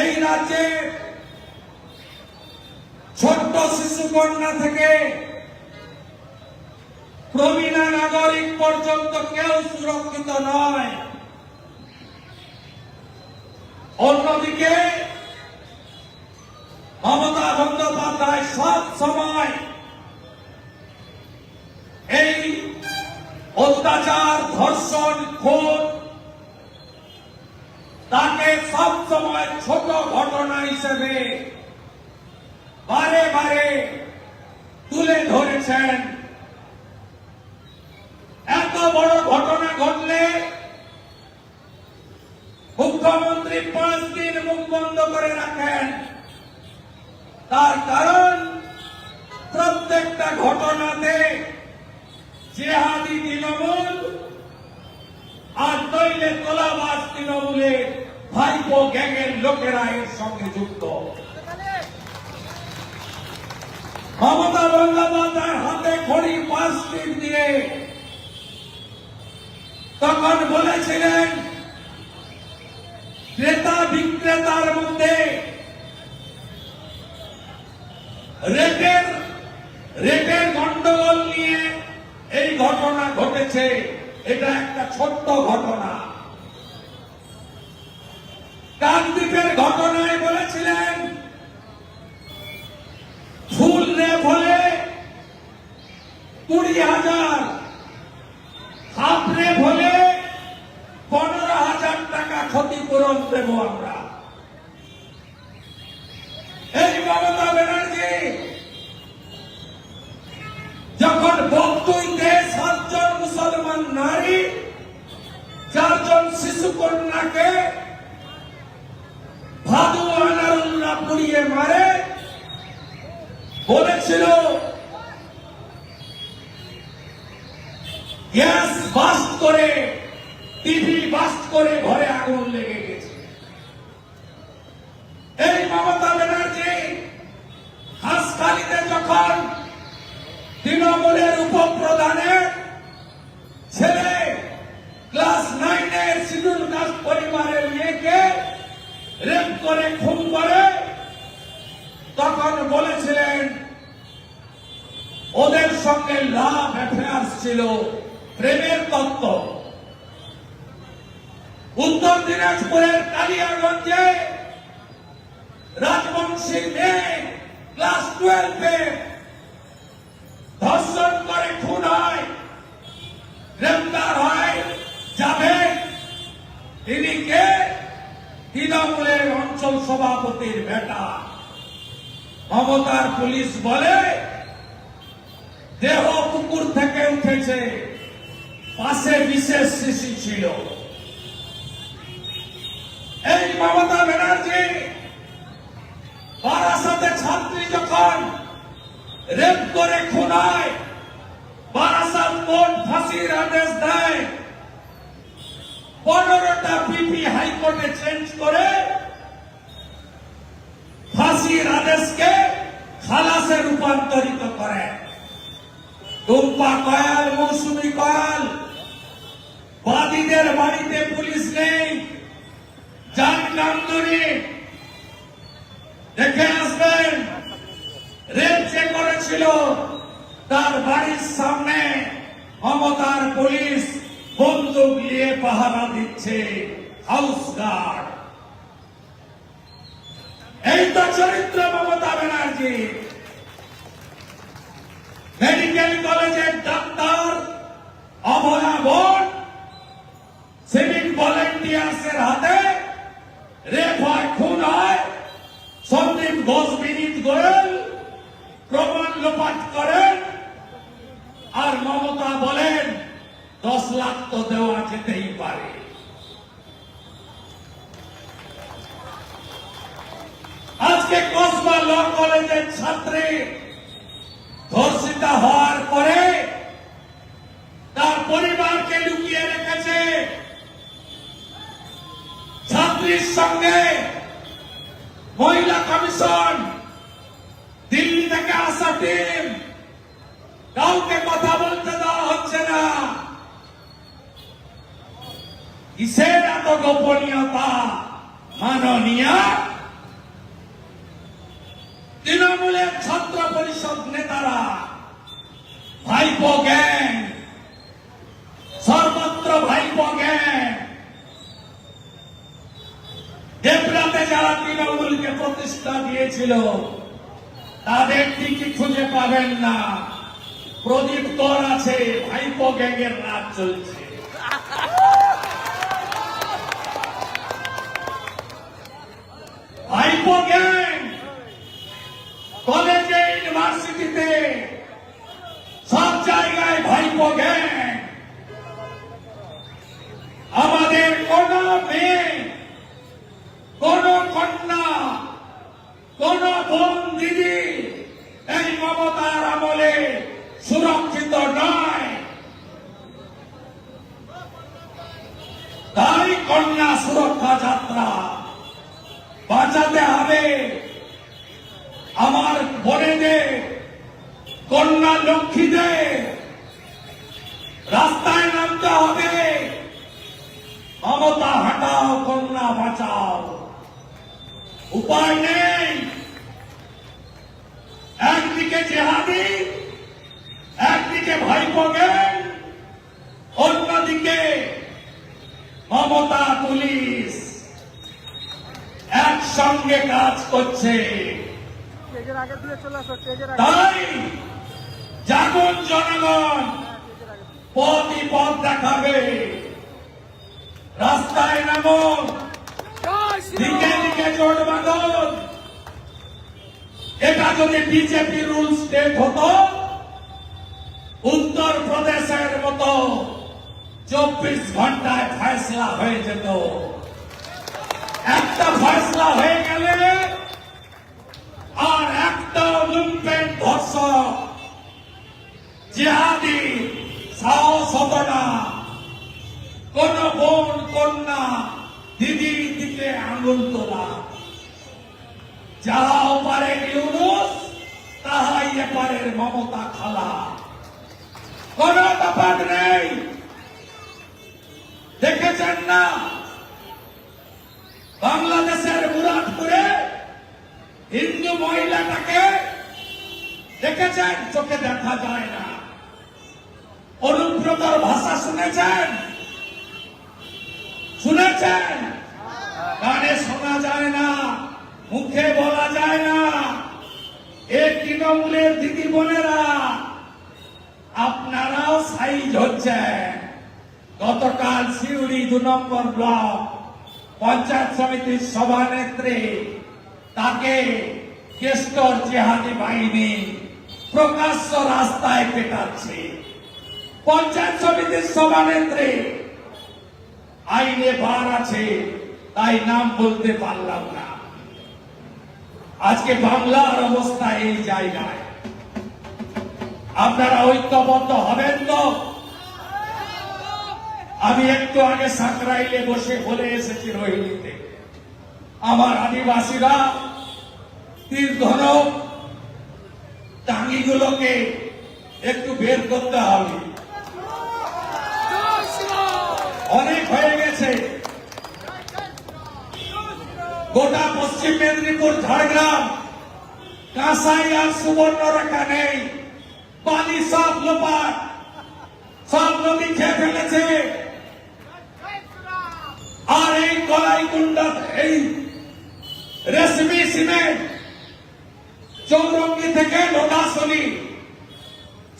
এই রাজ্যে ছোট্ট শিশু কন্যা থেকে প্রবীণা নাগরিক পর্যন্ত কেউ সুরক্ষিত নয়। অন্যদিকে মমতা বন্দ্যোপাধ্যায় সব সময় এই অত্যাচার, ধর্ষণ, খুন সময় ছোট ঘটনা হিসেবে বারে বারে তুলে ধরেছেন। এত বড় ঘটনা ঘটলে মুখ্যমন্ত্রী পাঁচ দিন মুখ বন্ধ করে রাখেন। তার কারণ, প্রত্যেকটা ঘটনাতে জেহাদি তৃণমূল আর নইলে তোলাবাস তৃণমূলের ভাইপো গ্যাংয়ের লোকেরা এর সঙ্গে যুক্ত। মমতা বন্দ্যোপাধ্যায়ের হাতে খড়ি পাঁচ দিন দিয়ে। তখন বলেছিলেন, ক্রেতা বিক্রেতার মধ্যে রেটের রেটের গন্ডগোল নিয়ে এই ঘটনা ঘটেছে। এটা একটা ছোট্ট ঘটনা। কাকদ্বীপের ঘটনায় বলেছিলেন, ফুল রেপ কুড়ি হাজার হাফ রেপ হলে পনেরো হাজার টাকা ক্ষতিপূরণ দেব আমরা। এই মমতা ব্যানার্জি, যখন বক্তব্যে সাতজন মুসলমান নারী, চারজন শিশু কন্যাকে মারে। বলেছিল গ্যাস করে টিভি বাস্ট করে ঘরে আগুন লেগে গেছে এই মমতা ব্যানার্জি হাসখালিতে যখন তৃণমূলের উপপ্রধানের ছেলে ক্লাস নাইনের শিডিউল কাস্ট পরিবারের মেয়েকে রেপ করে খুন করে তখন বলেছিলেন ওদের সঙ্গে লাভ অ্যাফেয়ার্স ছিল প্রেমের তত্ত্ব। উত্তর দিনাজপুরের কালিয়াগঞ্জে রাজবংশী মেয়ে ক্লাস টুয়েলভে ধর্ষণ করে, খুন হয়, গ্রেপ্তার হয়, যাবে। তিনি কে? তৃণমূলের অঞ্চল সভাপতির বেটা। মমতার পুলিশ বলে দেহ পুকুর থেকে উঠেছে। পাশে বিশেষ শিশু ছিল। এই মমতা ব্যানার্জি বারাসাতে ছাত্রী যখন রেপ করে খুনায় বারাসাত কোর্ট ফাঁসির আদেশ দেয়। পনেরোটা পিপি হাইকোর্টে চেঞ্জ করে ফাঁসির আদেশকে খালাসে রূপান্তরিত করে। টুম্পা কয়াল মৌসুমী কয়াল বাদীদের বাড়িতে পুলিশ নেই। দেখে আসবেন, রেপ যে করেছিল, তার বাড়ির সামনে মমতার পুলিশ বন্দুক নিয়ে পাহারা দিচ্ছে হাউস গার্ড। এই তো চরিত্র মমতা ব্যানার্জি। মেডিকেল কলেজের ডাক্তার অভয়া বোন সিভিক ভলেন্টিয়ার্সের হাতে রেপ হয় খুন হয় সন্দীপ ঘোষ বিনীত গোয়েল প্রমাণ লোপাট করেন আর মমতা বলেন, দশ লাখ তো দেওয়া যেতেই পারে। আজকে কসবা ল কলেজের ছাত্রী ধর্ষিতা হওয়ার পরে তার পরিবারকে লুকিয়ে রেখেছে। ছাত্রীর সঙ্গে মহিলা কমিশন, দিল্লি থেকে আসা টিম কাউকে কথা বলতে দেওয়া হচ্ছে না। কিসের এত গোপনীয়তা? মাননীয় ছাত্র পরিষদ নেতারা ভাইপো গ্যাং সর্বত্র ভাইপো গ্যাং দেবরাতে যারা তৃণমূলকে প্রতিষ্ঠা দিয়েছিল, তাদের ঠিকই খুঁজে পাবেন না। প্রদীপ কর আছে, ভাইপো গ্যাংয়ের রাজ চলছে। ভাইপো গ্যাং, কলেজে, ইউনিভার্সিটিতে সব জায়গায় ভাইপো গ্যাং আমাদের কোন মেয়ে কোন কন্যা কোন বোন দিদি এই মমতার আমলে সুরক্ষিত নয় তাই কন্যা সুরক্ষা যাত্রা বাঁচাতে হবে। আমার বোনেদের, কন্যা লক্ষ্মীদের, রাস্তায় নামতে হবে। মমতা, হাটাও, কন্যা, বাঁচাও। উপায় নেই। একদিকে জেহাদি একদিকে ভাইপো গ্যাং অন্যদিকে মমতা পুলিশ একসঙ্গে কাজ করছে। তাই জাগুন জনগণ পথই পথ দেখাবে। রাস্তায় নামো দিকে দিকে জোট বাঁধন এটা যদি বিজেপি রুল স্টেট হতো উত্তর প্রদেশের মতো চব্বিশ ঘন্টায় ফয়সলা হয়ে যেত। একটা ফয়সলা হয়ে গেলে আর একটা লুম্পেন ধর্ষক, জিহাদি, সাহস হতো না। কোন বোন, কন্যা দিদির দিকে আঙুল তোলা যাহা ওপারের ইউনুস, তাহাই এপারের মমতা খালা। কোন ব্যাপার নেই। দেখেছেন না? মহিলাটাকে দেখেছেন? চোখে দেখা যায় না। অনুব্রতর ভাষা শুনেছেন? শুনেছেন? কানে শোনা যায় না, মুখে বলা যায় না। এ তৃণমূলের দিদি বোনেরা, আপনারাও সাইজ হচ্ছেন। গতকাল সিউড়ি দু নম্বর ব্লক, পঞ্চায়েত সমিতির সভানেত্রী, তাকে কেষ্টর জেহাদি বাহিনী প্রকাশ্য রাস্তায় পেটাচ্ছে। পঞ্চায়েত সমিতির সভানেত্রী, আইনে বার আছে, তাই নাম বলতে পারলাম না। আজকে বাংলার অবস্থা এই জায়গায়। আপনারা ঐক্যবদ্ধ হবেন তো? আমি একটু আগে সাকরাইলে বসে বলে এসেছি রোহিণীতে। আমার আদিবাসীরা তীর ধনক টাঙ্গিগুলোকে একটু বের করতে হবে। অনেক হয়ে গেছে। গোটা পশ্চিম মেদিনীপুর, ঝাড়গ্রাম, কাঁসাই আর সুবর্ণরেখা নেই পানি সব লোপাট, সব নদী খেয়ে ফেলেছে। আর এই কলাই কুন্ডা এই রেশমি সিমেন্ট চৌরঙ্গি থেকে লোটাশনি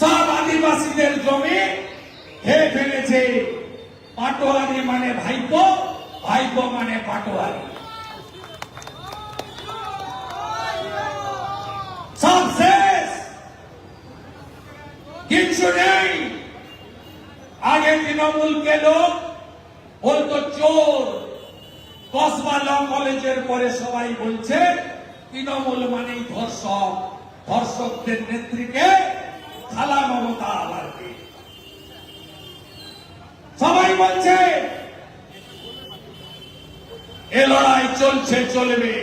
সব আদিবাসীদের জমি খেয়ে ফেলেছে। পাটোয়ারি মানে ভাইপো ভাইপো মানে পাটোয়ারি। সব শেষ। কিচ্ছু নেই। আগে তৃণমূলকে লোক, বলতো চোর। কসবা ল কলেজের পরে সবাই বলছে তৃণমূল মানেই ধর্ষক। ধর্ষকদের নেত্রীকে খালা মমতা আলারকে। সবাই বলছে, এ লড়াই চলছে, চলবে।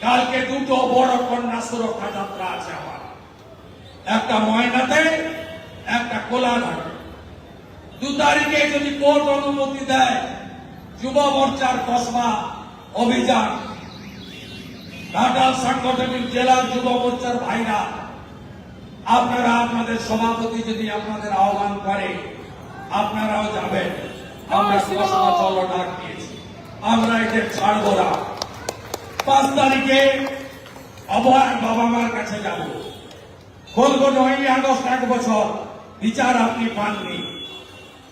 কালকে দুটো বড় কন্যা সুরক্ষা যাত্রা আছে আমার। একটা ময়নাতে, একটা কোলাঘাটে। দু তারিখে যদি কোর্ট অনুমতি দেয়, যুব মোর্চার কসবা অভিযান ঘাটাল সাংগঠনিক জেলার যুব মোর্চার ভাইরা আপনারা আপনাদের সভাপতি যদি আপনাদের আহ্বান করে আপনারাও যাবেন। আমরা ঘোষণা চলো ডাক দিয়েছি। আমরা এদের ছাড়বো না। পাঁচ তারিখে অভয়ের বাবা মার কাছে যাব। বলব নয়ই আগস্ট এক বছর বিচার আপনি পাননি।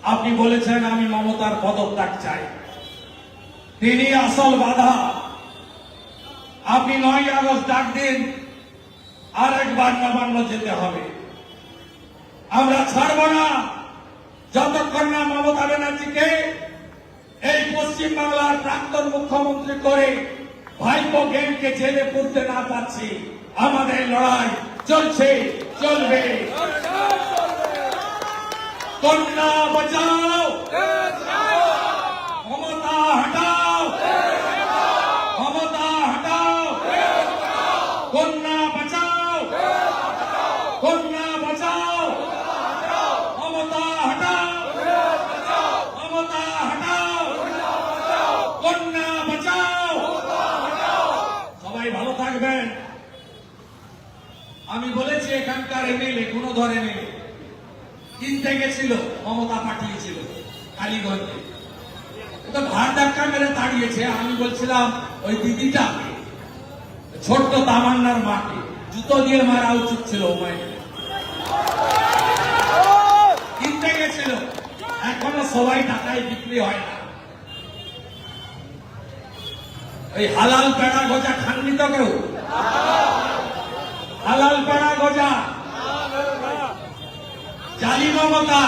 আপনি বলেছেন আমি মমতার পদত্যাগ চাই। তিনি আসল বাধা আপনি নয় আগস্ট ডাক দিন আর একবার নবান্ন যেতে হবে। আমরা ছাড়ব না। যতক্ষণ না মমতা ব্যানার্জিকে এই পশ্চিম বাংলার প্রাক্তন মুখ্যমন্ত্রী করে ভাইপো গেমকে জেলে পড়তে না পারছি আমাদের লড়াই চলছে চলবে। কন্যা বাঁচাও মমতা হটাও মমতা হটাও কন্যা বাঁচাও কন্যা বাঁচাও মমতা হটাও মমতা হটাও কন্যা বাঁচাও সবাই ভালো আমি বলেছি এখানকার এমএলএ কোনো ধরে নেই কিনতে গেছিল মমতা পাঠিয়েছিল কালীগঞ্জে। তো ভার ধাক্কা মেরে দাঁড়িয়েছে আমি বলছিলাম, ওই দিদিটা, ছোট্ট তামান্নার মাকে, জুতো দিয়ে মারা উচিত ছিল কিনতে গেছিল, এখনও সবাই টাকায় বিক্রি হয় না। ওই হালাল পেড়া গজা খাননি তো কেউ? হালাল পেড়া গোজা। জালি মমতা।